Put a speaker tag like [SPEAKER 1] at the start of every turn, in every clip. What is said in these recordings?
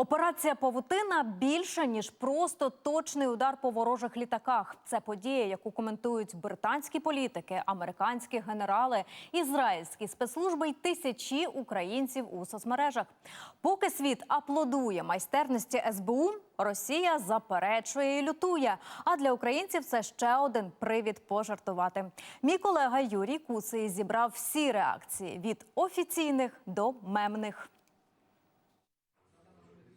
[SPEAKER 1] Операція Павутина більше ніж просто точний удар по ворожих літаках. Це подія, яку коментують британські політики, американські генерали, ізраїльські спецслужби й тисячі українців у соцмережах. Поки світ аплодує майстерності СБУ, Росія заперечує і лютує. А для українців це ще один привід пожартувати. Мій колега Юрій Куций зібрав всі реакції від офіційних до мемних.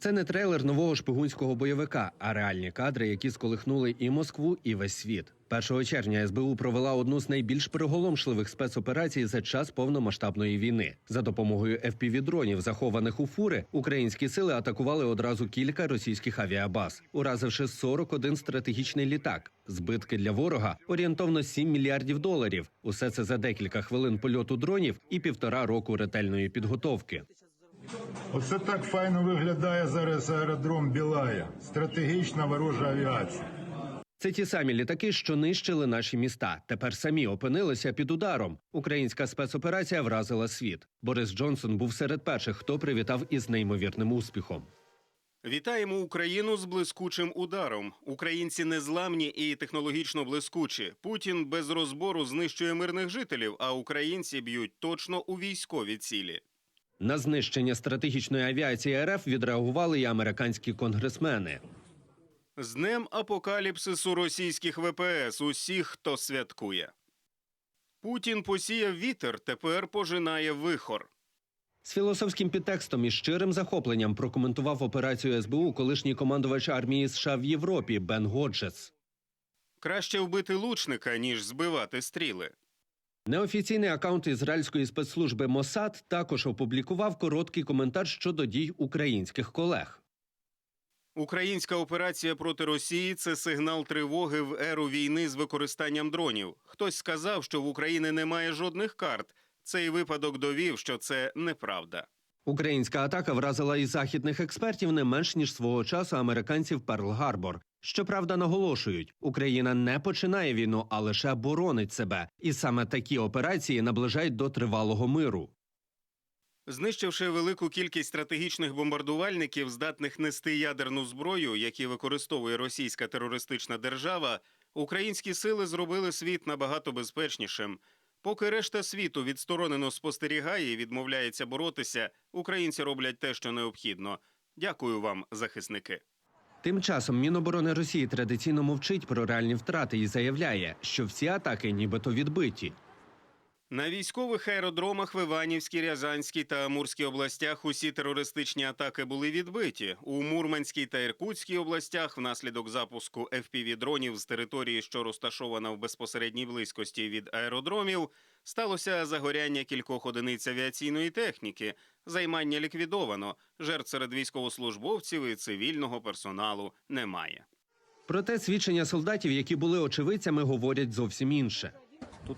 [SPEAKER 2] Це не трейлер нового шпигунського бойовика, а реальні кадри, які сколихнули і Москву, і весь світ. 1 червня СБУ провела одну з найбільш приголомшливих спецоперацій за час повномасштабної війни. За допомогою FPV-дронів, захованих у фури, українські сили атакували одразу кілька російських авіабаз, уразивши 41 стратегічний літак. Збитки для ворога орієнтовно 7 мільярдів доларів. Усе це за декілька хвилин польоту дронів і півтора року ретельної підготовки.
[SPEAKER 3] Оце так файно виглядає зараз аеродром Білая. Стратегічна ворожа авіація.
[SPEAKER 2] Це ті самі літаки, що нищили наші міста. Тепер самі опинилися під ударом. Українська спецоперація вразила світ. Борис Джонсон був серед перших, хто привітав із неймовірним успіхом.
[SPEAKER 4] Вітаємо Україну з блискучим ударом. Українці незламні і технологічно блискучі. Путін без розбору знищує мирних жителів, а українці б'ють точно у військові цілі.
[SPEAKER 2] На знищення стратегічної авіації РФ відреагували і американські конгресмени.
[SPEAKER 4] З днем апокаліпсису російських ВПС усіх, хто святкує. Путін посіяв вітер, тепер пожинає вихор.
[SPEAKER 2] З філософським підтекстом і щирим захопленням прокоментував операцію СБУ колишній командувач армії США в Європі Бен Годжес.
[SPEAKER 4] Краще вбити лучника, ніж збивати стріли.
[SPEAKER 2] Неофіційний акаунт ізраїльської спецслужби Мосад також опублікував короткий коментар щодо дій українських колег.
[SPEAKER 4] Українська операція проти Росії це сигнал тривоги в еру війни з використанням дронів. Хтось сказав, що в Україні немає жодних карт. Цей випадок довів, що це неправда.
[SPEAKER 2] Українська атака вразила і західних експертів не менш ніж свого часу американців Перл-Гарбор. Щоправда, наголошують, Україна не починає війну, а лише боронить себе, і саме такі операції наближають до тривалого миру.
[SPEAKER 4] Знищивши велику кількість стратегічних бомбардувальників, здатних нести ядерну зброю, які використовує російська терористична держава, українські сили зробили світ набагато безпечнішим. Поки решта світу відсторонено спостерігає і відмовляється боротися, українці роблять те, що необхідно. Дякую вам, захисники.
[SPEAKER 2] Тим часом Міноборони Росії традиційно мовчить про реальні втрати і заявляє, що всі атаки нібито відбиті.
[SPEAKER 4] На військових аеродромах в Іванівській, Рязанській та Амурській областях усі терористичні атаки були відбиті. У Мурманській та Іркутській областях внаслідок запуску FPV-дронів з території, що розташована в безпосередній близькості від аеродромів, сталося загоряння кількох одиниць авіаційної техніки. Займання ліквідовано. Жертв серед військовослужбовців і цивільного персоналу немає.
[SPEAKER 2] Проте свідчення солдатів, які були очевидцями, говорять зовсім інше. Тут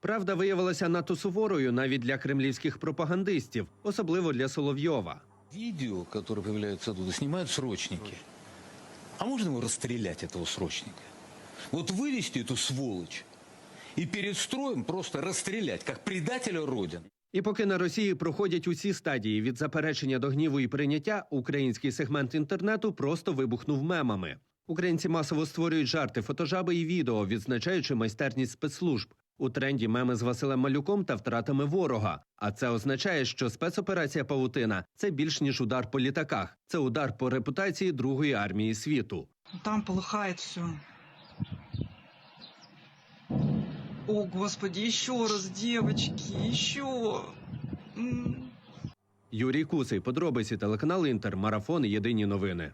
[SPEAKER 2] Правда виявилася надто суворою навіть для кремлівських пропагандистів, особливо для Соловйова.
[SPEAKER 5] Видео, которые появляются оттуда, снимают срочники. А можно его расстрелять, этого срочника? Вот вывести эту сволочь и перед строем просто расстрелять, как предателя Родины.
[SPEAKER 2] І поки на Росії проходять усі стадії від заперечення до гніву і прийняття, український сегмент інтернету просто вибухнув мемами. Українці масово створюють жарти, фотожаби і відео, відзначаючи майстерність спецслужб. У тренді меми з Василем Малюком та втратами ворога. А це означає, що спецоперація Павутина це більш ніж удар по літаках. Це удар по репутації Другої армії світу.
[SPEAKER 6] Там полыхает все. О, господи, еще раз, девочки, еще.
[SPEAKER 2] Юрій Кусий, подробиці телеканал Інтер, марафон. Єдині новини.